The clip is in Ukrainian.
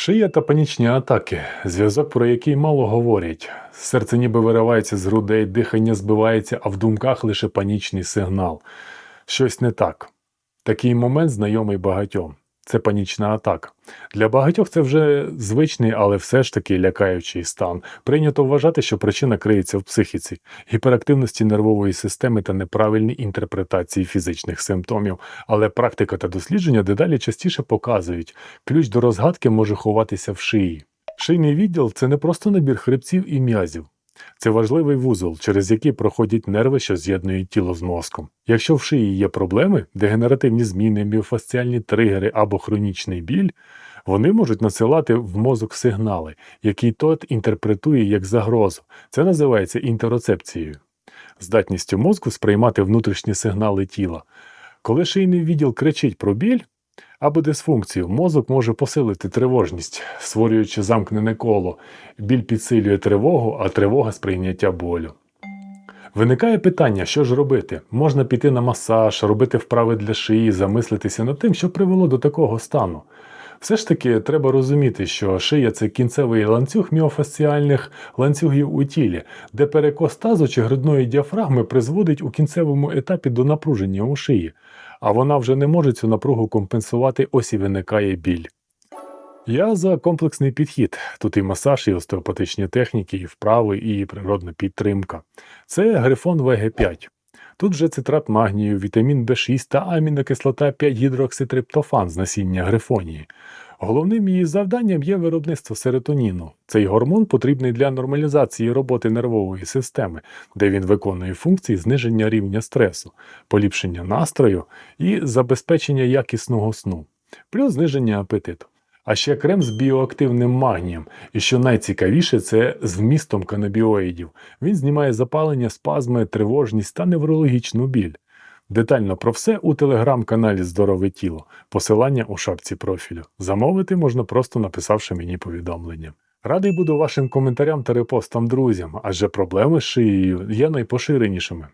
Шия та панічні атаки, зв'язок, про який мало говорять. Серце ніби виривається з грудей, дихання збивається, а в думках лише панічний сигнал. Щось не так. Такий момент знайомий багатьом. Це панічна атака. Для багатьох це вже звичний, але все ж таки лякаючий стан. Прийнято вважати, що причина криється в психіці, гіперактивності нервової системи та неправильній інтерпретації фізичних симптомів. Але практика та дослідження дедалі частіше показують, ключ до розгадки може ховатися в шиї. Шийний відділ це не просто набір хребців і м'язів. Це важливий вузол, через який проходять нерви, що з'єднують тіло з мозком. Якщо в шиї є проблеми, дегенеративні зміни, міофасціальні тригери або хронічний біль, вони можуть надсилати в мозок сигнали, які тот інтерпретує як загрозу. Це називається інтероцепцією, здатністю мозку сприймати внутрішні сигнали тіла. Коли шийний відділ кричить про біль або дисфункцію, мозок може посилити тривожність, створюючи замкнене коло. Біль підсилює тривогу, а тривога сприйняття болю. Виникає питання, що ж робити? Можна піти на масаж, робити вправи для шиї, замислитися над тим, що привело до такого стану. Все ж таки треба розуміти, що шия це кінцевий ланцюг міофасціальних ланцюгів у тілі, де перекос тазу чи грудної діафрагми призводить у кінцевому етапі до напруження у шиї, а вона вже не може цю напругу компенсувати, ось і виникає біль. Я за комплексний підхід. Тут і масаж, і остеопатичні техніки, і вправи, і природна підтримка. Це грифон ВГ5. Тут вже цитрат магнію, вітамін В6 та амінокислота 5-гідрокситриптофан з насіння грифонії. Головним її завданням є виробництво серотоніну. Цей гормон потрібний для нормалізації роботи нервової системи, де він виконує функції зниження рівня стресу, поліпшення настрою і забезпечення якісного сну, плюс зниження апетиту. А ще крем з біоактивним магнієм. І що найцікавіше, це з вмістом канабіоїдів. Він знімає запалення, спазми, тривожність та неврологічну біль. Детально про все у телеграм-каналі Здорове тіло. Посилання у шапці профілю. Замовити можна просто написавши мені повідомлення. Радий буду вашим коментарям та репостам друзям, адже проблеми з шиєю є найпоширенішими.